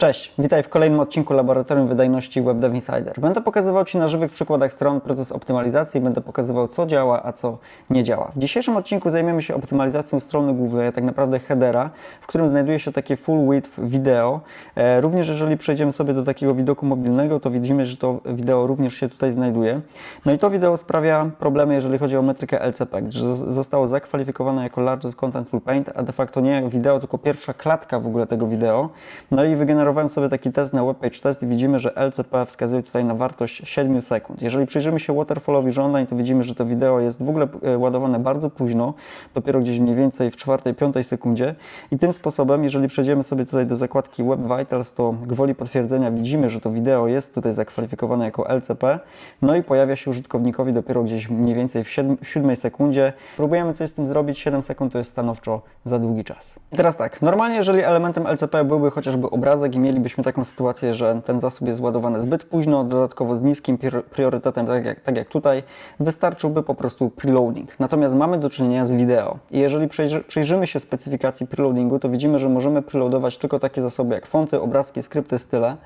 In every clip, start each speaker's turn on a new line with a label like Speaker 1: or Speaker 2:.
Speaker 1: Cześć, witaj w kolejnym odcinku Laboratorium Wydajności WebDev Insider. Będę pokazywał Ci na żywych przykładach stron proces optymalizacji, będę pokazywał co działa, a co nie działa. W dzisiejszym odcinku zajmiemy się optymalizacją strony głównej, tak naprawdę headera, w którym znajduje się takie full width wideo. E, również jeżeli przejdziemy sobie do takiego widoku mobilnego, to widzimy, że to wideo również się tutaj znajduje. No i to wideo sprawia problemy, jeżeli chodzi o metrykę LCP, z- zostało zakwalifikowane jako Largest Contentful Paint, a de facto nie wideo, tylko pierwsza klatka w ogóle tego wideo. No i wygenerowałem sobie taki test na webpage test i widzimy, że LCP wskazuje tutaj na wartość 7 sekund. Jeżeli przyjrzymy się waterfallowi żądań, to widzimy, że to wideo jest w ogóle e, ładowane bardzo późno, dopiero gdzieś mniej więcej w 4-5 sekundzie i tym sposobem, jeżeli przejdziemy sobie tutaj do zakładki Web Vitals, to gwoli potwierdzenia widzimy, że to wideo jest tutaj zakwalifikowane jako LCP, no i pojawia się użytkownikowi dopiero gdzieś mniej więcej w 7, 7 sekundzie. Próbujemy coś z tym zrobić, 7 sekund to jest stanowczo za długi czas. I teraz tak, normalnie jeżeli elementem LCP byłby chociażby obrazek mielibyśmy taką sytuację, że ten zasób jest zładowany zbyt późno, dodatkowo z niskim prior- priorytetem, tak jak, tak jak tutaj, wystarczyłby po prostu preloading. Natomiast mamy do czynienia z wideo i jeżeli przyjrzymy się specyfikacji preloadingu, to widzimy, że możemy preloadować tylko takie zasoby jak fonty, obrazki, skrypty, style.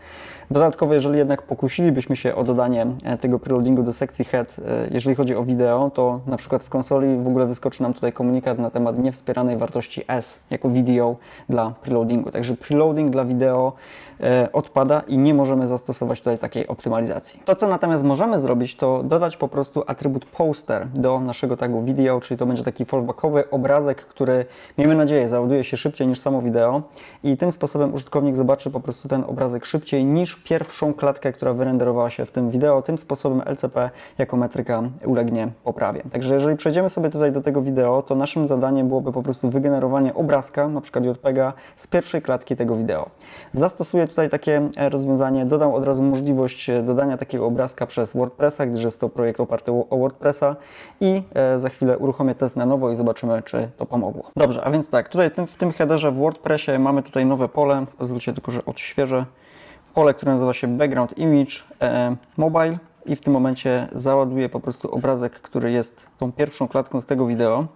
Speaker 1: Dodatkowo, jeżeli jednak pokusilibyśmy się o dodanie e, tego preloadingu do sekcji head, e, jeżeli chodzi o wideo, to na przykład w konsoli w ogóle wyskoczy nam tutaj komunikat na temat niewspieranej wartości S jako video dla preloadingu. Także preloading dla wideo odpada i nie możemy zastosować tutaj takiej optymalizacji. To, co natomiast możemy zrobić, to dodać po prostu atrybut poster do naszego tagu video, czyli to będzie taki fallbackowy obrazek, który miejmy nadzieję załaduje się szybciej niż samo wideo i tym sposobem użytkownik zobaczy po prostu ten obrazek szybciej niż pierwszą klatkę, która wyrenderowała się w tym wideo. Tym sposobem LCP jako metryka ulegnie poprawie. Także jeżeli przejdziemy sobie tutaj do tego wideo, to naszym zadaniem byłoby po prostu wygenerowanie obrazka, na przykład JPEGa z pierwszej klatki tego wideo. Zastosuję tutaj takie e, rozwiązanie, dodam od razu możliwość e, dodania takiego obrazka przez WordPressa, gdyż jest to projekt oparty o WordPressa i e, za chwilę uruchomię test na nowo i zobaczymy, czy to pomogło. Dobrze, a więc tak, tutaj w tym headerze w WordPressie mamy tutaj nowe pole, pozwólcie tylko, że odświeżę pole, które nazywa się Background Image Mobile i w tym momencie załaduję po prostu obrazek, który jest tą pierwszą klatką z tego wideo.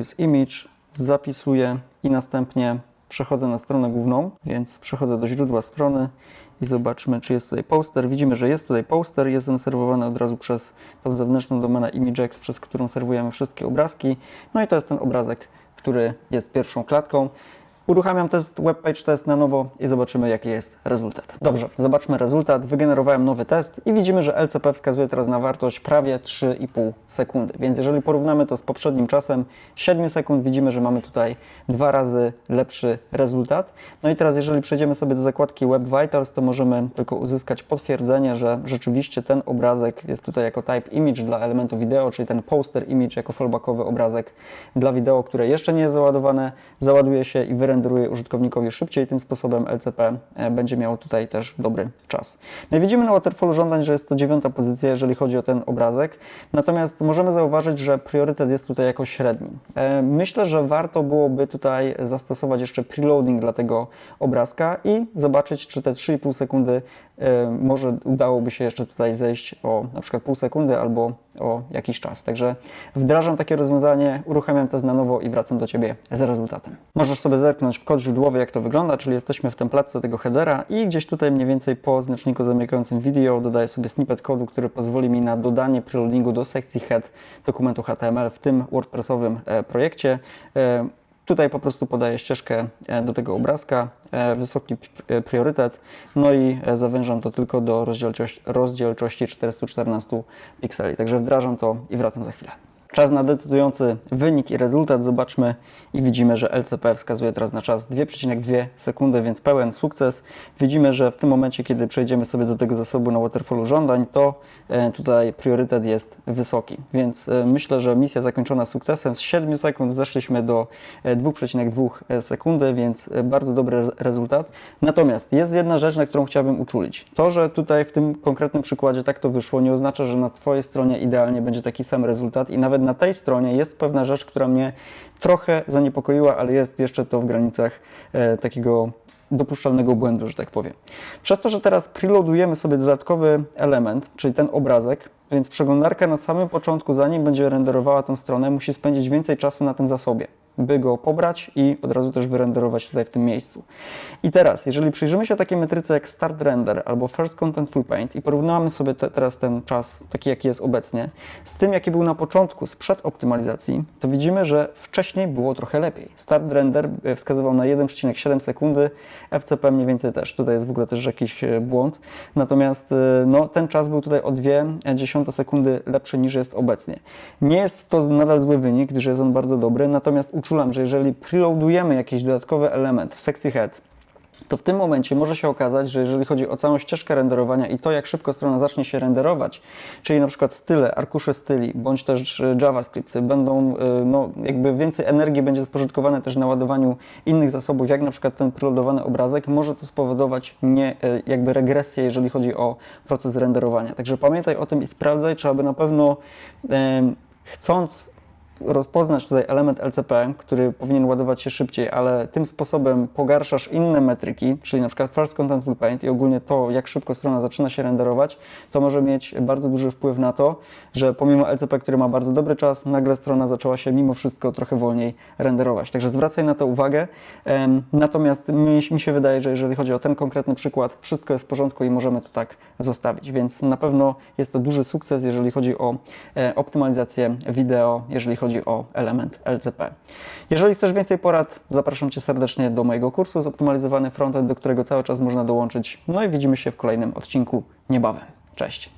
Speaker 1: Use Image, zapisuję i następnie przechodzę na stronę główną, więc przechodzę do źródła strony i zobaczmy, czy jest tutaj poster. Widzimy, że jest tutaj poster, jest on serwowany od razu przez tą zewnętrzną domenę ImageX, przez którą serwujemy wszystkie obrazki. No i to jest ten obrazek, który jest pierwszą klatką. Uruchamiam test webpage test na nowo i zobaczymy jaki jest rezultat. Dobrze, zobaczmy rezultat. Wygenerowałem nowy test i widzimy, że LCP wskazuje teraz na wartość prawie 3,5 sekundy. Więc jeżeli porównamy to z poprzednim czasem 7 sekund, widzimy, że mamy tutaj dwa razy lepszy rezultat. No i teraz jeżeli przejdziemy sobie do zakładki Web Vitals, to możemy tylko uzyskać potwierdzenie, że rzeczywiście ten obrazek jest tutaj jako type image dla elementu wideo, czyli ten poster image jako fallbackowy obrazek dla wideo, które jeszcze nie jest załadowane, załaduje się i wyrenderuje użytkownikowi szybciej. Tym sposobem LCP e, będzie miało tutaj też dobry czas. No i widzimy na waterfallu żądań, że jest to dziewiąta pozycja, jeżeli chodzi o ten obrazek. Natomiast możemy zauważyć, że priorytet jest tutaj jako średni. E, Myślę, że warto byłoby tutaj zastosować jeszcze preloading dla tego obrazka i zobaczyć, czy te 3,5 sekundy może udałoby się jeszcze tutaj zejść o na przykład pół sekundy albo o jakiś czas. Także wdrażam takie rozwiązanie, uruchamiam test na nowo i wracam do Ciebie z rezultatem. Możesz sobie zerknąć w kod źródłowy, jak to wygląda, czyli jesteśmy w templatce tego headera i gdzieś tutaj mniej więcej po znaczniku zamykającym video dodaję sobie snippet kodu, który pozwoli mi na dodanie preloadingu do sekcji head dokumentu HTML w tym WordPressowym e, projekcie. Tutaj po prostu podaję ścieżkę e, do tego obrazka, e, wysoki e, priorytet, no i zawężam to tylko do rozdzielczości 414 pikseli. Także wdrażam to i wracam za chwilę. Czas na decydujący wynik i rezultat zobaczmy i widzimy, że LCP wskazuje teraz na czas 2,2 sekundy, więc pełen sukces. Widzimy, że w tym momencie, kiedy przejdziemy sobie do tego zasobu na waterfallu żądań, to e, tutaj priorytet jest wysoki. Więc e, myślę, że misja zakończona sukcesem. Z 7 sekund zeszliśmy do e, 2,2 sekundy, więc e, bardzo dobry re- rezultat. Natomiast jest jedna rzecz, na którą chciałbym uczulić. To, że tutaj w tym konkretnym przykładzie tak to wyszło, nie oznacza, że na Twojej stronie idealnie będzie taki sam rezultat i nawet na tej stronie jest pewna rzecz, która mnie trochę zaniepokoiła, ale jest jeszcze to w granicach e, takiego dopuszczalnego błędu, że tak powiem. Przez to, że teraz preloadujemy sobie dodatkowy element, czyli ten obrazek, więc przeglądarka na samym początku, zanim będzie renderowała tą stronę, musi spędzić więcej czasu na tym zasobie. By go pobrać i od razu też wyrenderować tutaj w tym miejscu. I teraz, jeżeli przyjrzymy się takiej metryce jak Start Render albo First Content Full Paint i porównamy sobie te, teraz ten czas, taki jaki jest obecnie, z tym jaki był na początku, sprzed optymalizacji, to widzimy, że wcześniej było trochę lepiej. Start Render e, wskazywał na 1,7 sekundy, FCP mniej więcej też. Tutaj jest w ogóle też jakiś e, błąd. Natomiast e, no, ten czas był tutaj o 0,2 sekundy lepszy niż jest obecnie. Nie jest to nadal zły wynik, gdyż jest on bardzo dobry, natomiast uczulam, że jeżeli preloadujemy jakiś dodatkowy element w sekcji head, to w tym momencie może się okazać, że jeżeli chodzi o całą ścieżkę renderowania i to, jak szybko strona zacznie się renderować, czyli na przykład style, arkusze styli, bądź też e, JavaScript, będą, e, no, jakby więcej energii będzie spożytkowane też na ładowaniu innych zasobów, jak na przykład ten preloadowany obrazek, może to spowodować nie, e, jakby regresję, jeżeli chodzi o proces renderowania. Także pamiętaj o tym i sprawdzaj, czy aby na pewno chcąc rozpoznać tutaj element LCP, który powinien ładować się szybciej, ale tym sposobem pogarszasz inne metryki, czyli na przykład First Content Full Paint i ogólnie to, jak szybko strona zaczyna się renderować, to może mieć bardzo duży wpływ na to, że pomimo LCP, który ma bardzo dobry czas, nagle strona zaczęła się mimo wszystko trochę wolniej renderować. Także zwracaj na to uwagę. Natomiast mi, mi się wydaje, że jeżeli chodzi o ten konkretny przykład, wszystko jest w porządku i możemy to tak zostawić. Więc na pewno jest to duży sukces, jeżeli chodzi o e, optymalizację wideo, jeżeli chodzi o element LCP. Jeżeli chcesz więcej porad, zapraszam Cię serdecznie do mojego kursu Zoptymalizowany Frontend, do którego cały czas można dołączyć. No i widzimy się w kolejnym odcinku niebawem. Cześć!